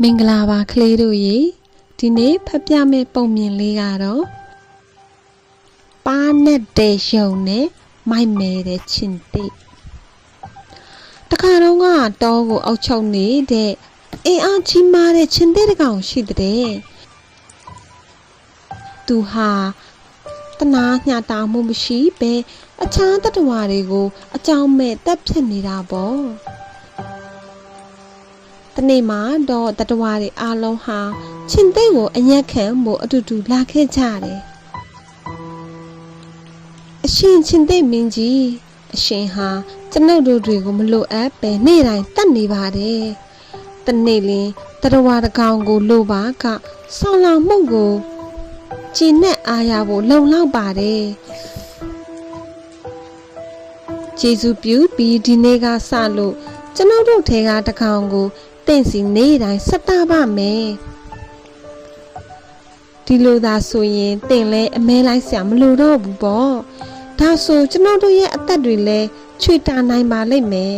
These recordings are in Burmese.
မင်္ဂလာပါကလေးတို့ရေဒီနေ့ဖတ်ပြမယ့်ပုံမြင်လေးကတော့ပါနဲ့တဲ့ရုံနဲ့မိုက်မဲတဲ့ချင်းတိတခါတော့ကတောကိုအုပ်ချုပ်နေတဲ့အင်းအားကြီးမားတဲ့ချင်းတိတစ်ကောင်ရှိတဲ့သူဟာတနာညှတာမှုမရှိပဲအခြားတတ္တဝါတွေကိုအကြောင်းမဲ့တက်ဖြစ်နေတာပေါ့ တနေ့မှာတော့တတဝါတွေအားလုံးဟာချင်းသိန်းကိုအညက်ခံဖို့အတူတူလာခဲ့ကြတယ်အရှင်ချင်းသိန်းမင်းကြီးအရှင်ဟာကျွန်ုပ်တို့တွေကိုမလိုအပ်ပဲနေ့တိုင်းတတ်နေပါတယ်တနေ့လင်းတတဝါတစ်ကောင်ကိုလိုပါကဆောင်းလောင်မှုကိုကျင်းနဲ့အားရဖို့လုံလောက်ပါတယ်ကျေးဇူးပြုပြီးဒီနေ့ကစလို့ကျွန်ုပ်တို့ထဲကတစ်ကောင်ကို တင့်စီနေ့တိုင်းဆက်တာပါမယ်ဒီလိုသာဆိုရင်တင့်လဲအမဲလိုက်ဆရာမလိုတော့ဘူးပေါ့ဒါဆိုကျွန်တော်တို့ရဲ့အသက်တွေလဲချွေတာနိုင်ပါလိမ့်မယ်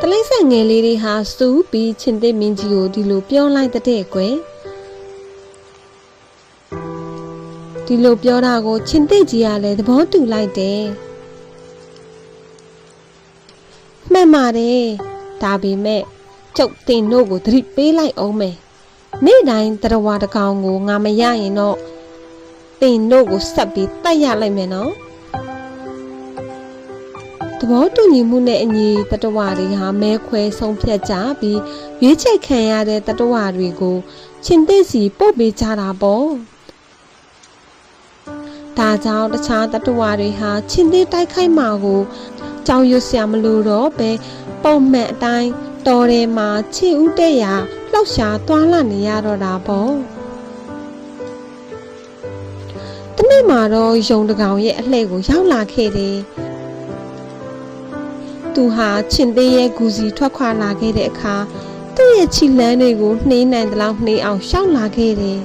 တလိမ့်ဆန်ငယ်လေးတွေဟာစူးပြီးချင်းသိမင်းကြီးကိုဒီလိုပြောလိုက်တဲ့ကွယ်ဒီလိုပြောတာကိုချင်းသိကြီးကလည်းသဘောတူလိုက်တယ် မှန်ပါတယ်ဒါပေမဲ့ကျုပ်တင်တို့ကိုသတိပေးလိုက်အောင်မယ်နေ့တိုင်းတရဝါတကောင်ကိုငါမရရင်တော့တင်တို့ကိုဆက်ပြီးတတ်ရလိုက်မယ်နော်သဘောတူညီမှုနဲ့အညီတတဝါတွေဟာမဲခွဲဆုံးဖြတ်ကြပြီးရွေးချယ်ခံရတဲ့တတဝါတွေကိုချင်းသိစီပို့ပေးကြတာပေါ့ဒါကြောင့်တခြားတတဝါတွေဟာချင်းသိတိုက်ခိုက်မှာကို ကြောင်ရွဆရာမလို့တော့ပဲပုံမှန်အတိုင်းတော်ထဲမှာခြေဥတဲ့ရာလှောက်ရှားသွားလာနေရတော့တာပေါ့တနေ့မှာတော့ယုံတကောင်ရဲ့အလှည့်ကိုရောက်လာခဲ့တယ်သူဟာချင်းသေးရဲ့ဂူစီထွက်ခွာလာခဲ့တဲ့အခါသူ့ရဲ့ခြိလန်းတွေကိုနှေးနိုင်တဲ့လောက်နှေးအောင်ရှောက်လာခဲ့တယ်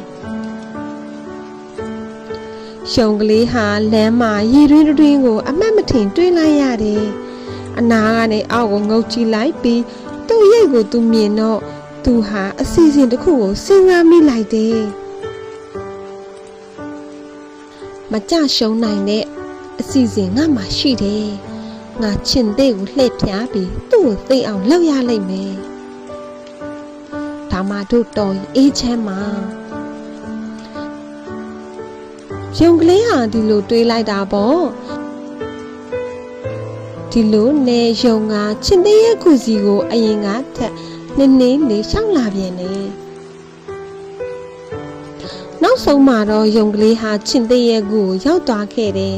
ရှုံကလေးဟာလမ်းမှာရေတွင်းတွင်းကို အမတ်မထင်တွေးလိုက်ရတယ်။အနာကနေအောက်ကိုငုတ်ကြည့်လိုက်ပြီးသူ့ရိတ်ကိုသူမြင်တော့သူဟာအစီအစဉ်တစ်ခုကိုစဉ်းစားမိလိုက်တယ်။မကြရှုံးနိုင်တဲ့အစီအစဉ်ငါမှရှိတယ်။ငါချင်တဲ့ကိုလှည့်ပြားပြီးသူ့ကိုသိအောင်လှုပ်ရလိမ့်မယ်။ဒါမှတို့တော်ရင်အေးချမ်းမှာ ယုံကလေးဟာဒီလိုတွေးလိုက်တာပေါ့ဒီလိုနေယုံကချင်းသေးရဲ့ခုစီကို အရင်ကထက်နည်းနည်းလေးရှောင်းလာပြန်တယ်နောက်ဆုံးမှာတော့ယုံကလေးဟာချင်းသေးရဲ့ကူကိုရောက်သွားခဲ့တယ်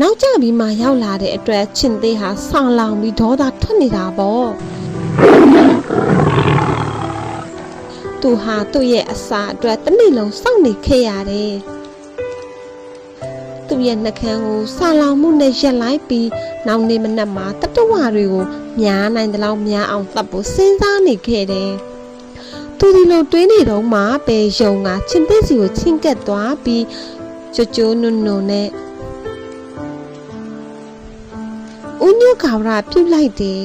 နောက်ကျပြီးမှရောက်လာတဲ့အတွက်ချင်းသေးဟာဆောင်းလောင်ပြီးဒေါသထွက်နေတာပေါ့ သူဟာသူ့ရဲ့အစာအတွက်တစ်နေ့လုံးစောင့်နေခဲ့ရတယ်သူ့ရဲ့နှကန်းကိုဆာလောင်မှုနဲ့ရက်လိုက်ပြီးနောက်နေ့မနက်မှာတတဝါတွေကိုများနိုင်သလောက်များအောင်သတ်ဖို့စဉ်းစားနေခဲ့တယ်သူဒီလိုတွေးနေတော့မှပဲယုံကချင်းသိစီကိုချင်းကက်သွားပြီးကြိုကြိုနုံနုံနဲ့ဦးညွကာဝရပြုတ်လိုက်တယ်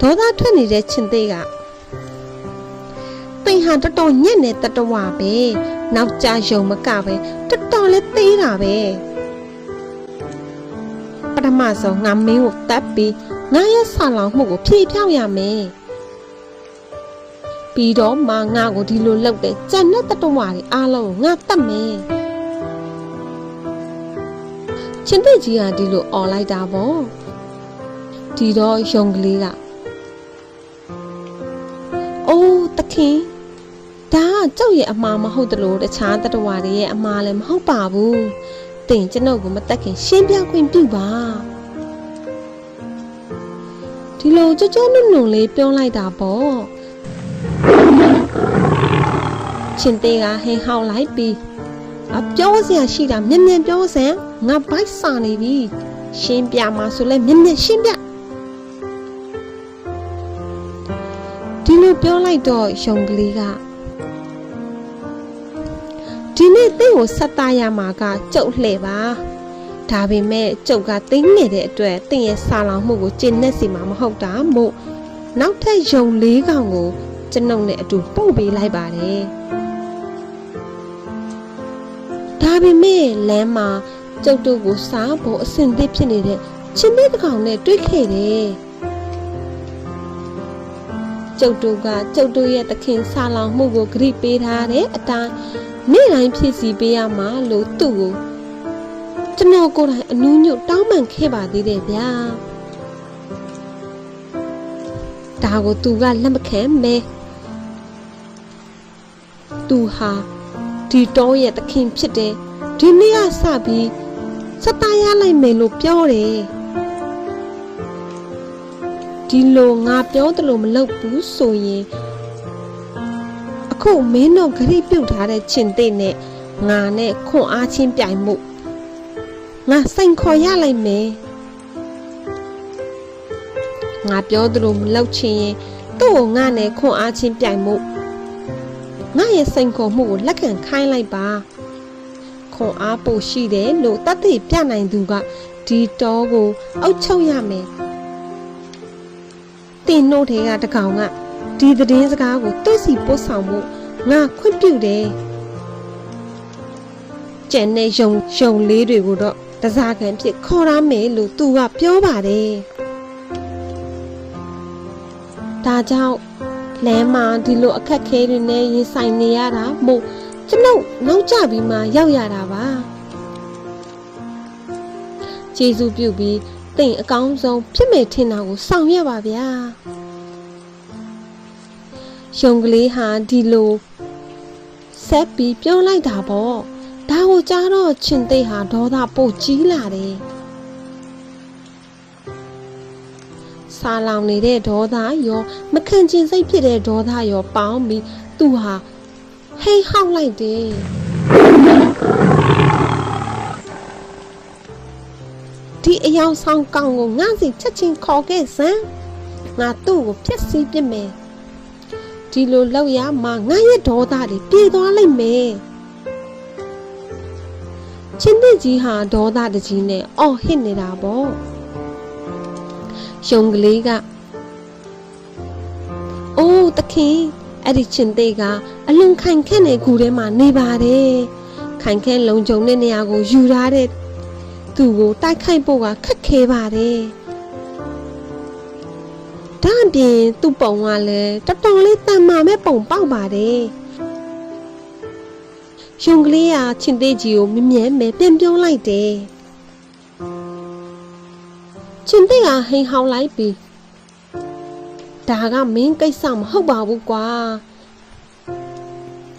ဒေါသထွက်နေတဲ့ချင်းသိက သိဟာတော်တော်ညက်နေတတဝပဲနောက်ကြယုံမကပဲတော်တော်လေးသေးတာပဲပထမဆုံးငါမင်းကိုတတ်ပြီးငါရဲ့ဆာလောင်မှုကိုဖြည့်ဖြောင်းရမယ်ပြီးတော့မှငါကိုဒီလိုလုပ်တဲ့ကြံတဲ့တတဝတွေအားလုံးကိုငါတတ်မယ်ချင်းတဲ့ကြီးကဒီလိုអော်လိုက်တာပေါ့ဒီတော့ယုံကလေးကအိုးတခင် ဒါကကြောက်ရဲ့အမှားမဟုတ်တလို့တခြားတတဝါတွေရဲ့အမှားလည်းမဟုတ်ပါဘူး။တင်ကျွန်ုပ်ကိုမတက်ခင်ရှင်းပြခွင့်ပြုပါ။ဒီလိုကြကြနုံနုံလေးပြောလိုက်တာပေါ့။ချင်းသေးကဟင်းဟောက်လိုက်ပြီးအပြောစရာရှိတာမြင်မြင်ပြောစမ်းငါဘိုက်စာနေပြီ။ရှင်းပြမှာဆိုလဲမြင်မြင်ရှင်းပြ။ဒီလိုပြောလိုက်တော့ယုံကလေးက ဒီနေ့တင့်ကိုဆက်သားရမှာကကြုတ်လှဲ့ပါဒါပေမဲ့ကျုပ်ကသိနေတဲ့အတွက်တင့်ရဲ့စာလောင်မှုကိုကျင့်နေစီမှာမဟုတ်တာမို့နောက်ထပ်ယုံလေးကောင်ကိုကျွန်ုပ်နဲ့အတူပို့ပေးလိုက်ပါတယ်ဒါပေမဲ့လမ်းမှာကျုပ်တို့ကိုစားဖို့အဆင်သင့်ဖြစ်နေတဲ့ချင်းသေးတစ်ကောင်နဲ့တွေ့ခဲ့တယ်ကျုပ်တို့ကကျုပ်တို့ရဲ့သခင်စာလောင်မှုကိုဂရိပေးထားတဲ့အတိုင်း နေ့တိုင်းဖြစ်စီပေးရမှာလို့သူ့ကိုကျွန်တော်ကိုယ်တိုင်အနူးညွတ်တောင်းပန်ခဲ့ပါသေးတယ်ဗျာဒါကိုသူကလက်မခံမဲသူဟာဒီတောရဲ့သခင်ဖြစ်တယ်ဒီနေ့ကစပြီးစတားရလိုက်မယ်လို့ပြောတယ်ဒီလိုငါပြောတယ်လို့မလုပ်ဘူးဆိုရင် အခုမင်းတို့ဂရိပြုတ်ထားတဲ့ချင်သိနဲ့ငါနဲ့ခွန်အားချင်းပြိုင်မှုငါစိန်ခေါ်ရလိုက်မယ်ငါပြောတယ်လို့မလုပ်ချင်ရင်သူ့ကိုငါနဲ့ခွန်အားချင်းပြိုင်မှုငါရဲ့စိန်ခေါ်မှုကိုလက်ခံခိုင်းလိုက်ပါခွန်အားပို့ရှိတယ်လို့တတ်သိပြနိုင်သူကဒီတောကိုအုပ်ချုပ်ရမယ်တင်နှုတ်ထဲကတကောင်က ဒီသတင်းစကားကိုသူ့စီပို့ဆောင်မှုငါခွင့်ပြုတယ်ကျန်တဲ့ယုံယုံလေးတွေကိုတော့တစားခံဖြစ်ခေါ်ရမယ်လို့သူကပြောပါတယ်ဒါကြောင့်လမ်းမှာဒီလိုအခက်ခဲတွေနဲ့ရင်ဆိုင်နေရတာမို့ကျွန်ုပ်နောက်ကျပြီးမှရောက်ရတာပါကျေးဇူးပြုပြီးတိမ်အကောင်းဆုံးဖြစ်မယ်ထင်တာကိုဆောင်ရွက်ပါဗျာ ယုံကလေးဟာဒီလိုဆက်ပြီးပြောလိုက်တာပေါ့ဒါကိုကြားတော့ချင်သိဟာဒေါသပို့ကြီးလာတယ်ဆာလောင်နေတဲ့ဒေါသရောမခံကျင်စိတ်ဖြစ်တဲ့ဒေါသရောပေါင်းပြီးသူဟာဟိတ်ဟောက်လိုက်တယ်ဒီအယောင်ဆောင်ကောင်ကိုငါစီချက်ချင်းခေါ်ခဲ့စမ်းငါသူ့ကိုဖျက်ဆီးပစ်မယ် ဒီလိုလောက်ရမှာငါရဲ့ဒေါသတွေပြေသွားလိုက်မယ်ချင်းတဲ့ကြီးဟာဒေါသတကြီးနဲ့အော်ဟစ်နေတာပေါ့ယုံကလေးကအိုးတခင်အဲ့ဒီချင်းသေးကအလွန်ခိုင်ခန့်တဲ့ဂူထဲမှာနေပါတယ်ခိုင်ခန့်လုံခြုံတဲ့နေရာကိုယူထားတဲ့သူကိုတိုက်ခိုက်ဖို့ကခက်ခဲပါတယ် ဒါအပြင်သူ့ပုံကလည်းတော်တော်လေးတန်မာမဲ့ပုံပေါက်ပါတယ်ယုံကလေးကချင်းသေးကြီးကိုမြင်မြဲမဲ့ပြန်ပြောလိုက်တယ်ချင်းသေးကဟိန်ဟောင်းလိုက်ပြီးဒါကမင်းကိစ္စမဟုတ်ပါဘူးကွာ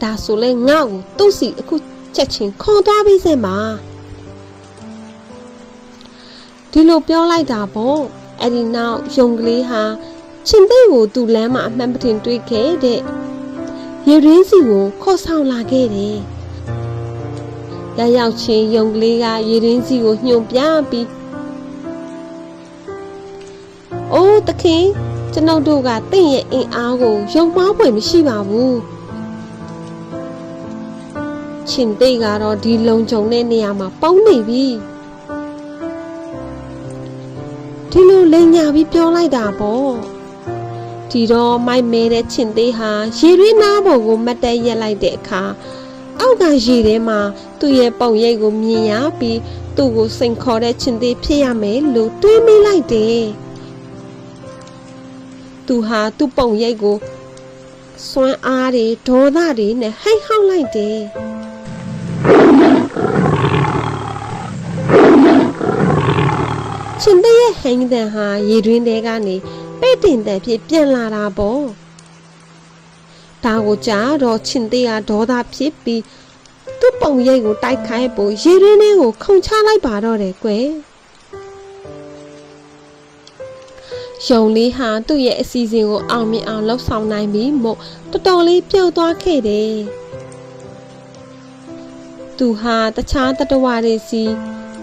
ဒါဆိုလဲငါ့ကိုသူ့စီအခုချက်ချင်းခေါ်သွားပြီးစမ်းပါဒီလိုပြောလိုက်တာပေါ့ အဲ့ဒီနောက်ယုံကလေးဟာချင်းသိကိုသူ့လမ်းမှာအမှန်ပတင်တွေးခဲ့တဲ့ရေရင်းစီကိုခေါ်ဆောင်လာခဲ့တယ်ရရောက်ချင်းယုံကလေးကရေရင်းစီကိုညှို့ပြပြီးအိုးတခင်ကျွန်ုပ်တို့ကတင့်ရဲ့အင်အားကိုယုံမှားဖွယ်မရှိပါဘူးချင်းသိကတော့ဒီလုံခြုံတဲ့နေရာမှာပေါင်းနေပြီ ဒီလိုလိန်ညာပြီးပြောလိုက်တာပေါ့ဒီတော့မိုက်မဲတဲ့ချင်းသေးဟာရေရင်းနားပေါ်ကိုမတ်တက်ရက်လိုက်တဲ့အခါအောက်ကရေထဲမှာသူ့ရဲ့ပုံရိပ်ကိုမြင်ရပြီးသူ့ကိုစိန်ခေါ်တဲ့ချင်းသေးဖြစ်ရမယ်လို့တွေးမိလိုက်တယ်သူဟာသူ့ပုံရိပ်ကိုစွမ်းအားတွေဒေါသတွေနဲ့ဟိတ်ဟောက်လိုက်တယ် ချင်းတဲ့ရဲ့ဟိန်းတန်ဟာရေတွင်းထဲကနေပဲ့တင်တန်ဖြစ်ပြန်လာတာပေါ့ဒါကိုကြားတော့ချင်းတဲ့ကဒေါသဖြစ်ပြီးသူ့ပုံရိပ်ကိုတိုက်ခိုက်ဖို့ရေတွင်းထဲကိုခုန်ချလိုက်ပါတော့တယ်ကွယ်ယုံလေးဟာသူ့ရဲ့အစီအစဉ်ကိုအောင်မြင်အောင်လှုပ်ဆောင်နိုင်ပြီးမို့တော်တော်လေးပျောက်သွားခဲ့တယ်သူဟာတခြားတတဝါတွေစီ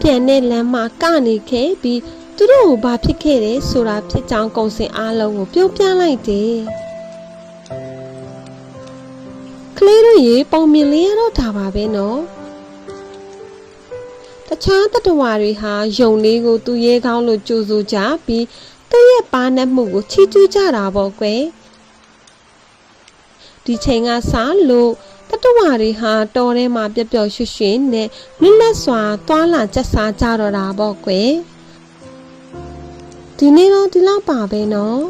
ပြန်တဲ့လမ်းမှာကနေခဲ့ပြီး သူတို့ကိုဘာဖြစ်ခဲ့တယ်ဆိုတာဖြစ်ကြောင်းကုံစင်အားလုံးကိုပြောပြလိုက်တယ်ကလေးတို့ရေပုံမြင်လေးရတော့ဒါပါပဲနော်တခြားတတဝါတွေဟာယုံလေးကိုသူရဲကောင်းလို့ကြိုဆိုကြပြီးသူ့ရဲ့ပါနတ်မှုကိုချီးကျူးကြတာပေါ့ကွယ်ဒီချိန်ကစလို့တတဝါတွေဟာတော်ထဲမှာပျော်ပျော်ရွှင်ရွှင်နဲ့လွတ်လပ်စွာသွာလာကျက်စားကြတော့တာပေါ့ကွယ် ဒီနေ့တော့ဒီလောက်ပါပဲနော်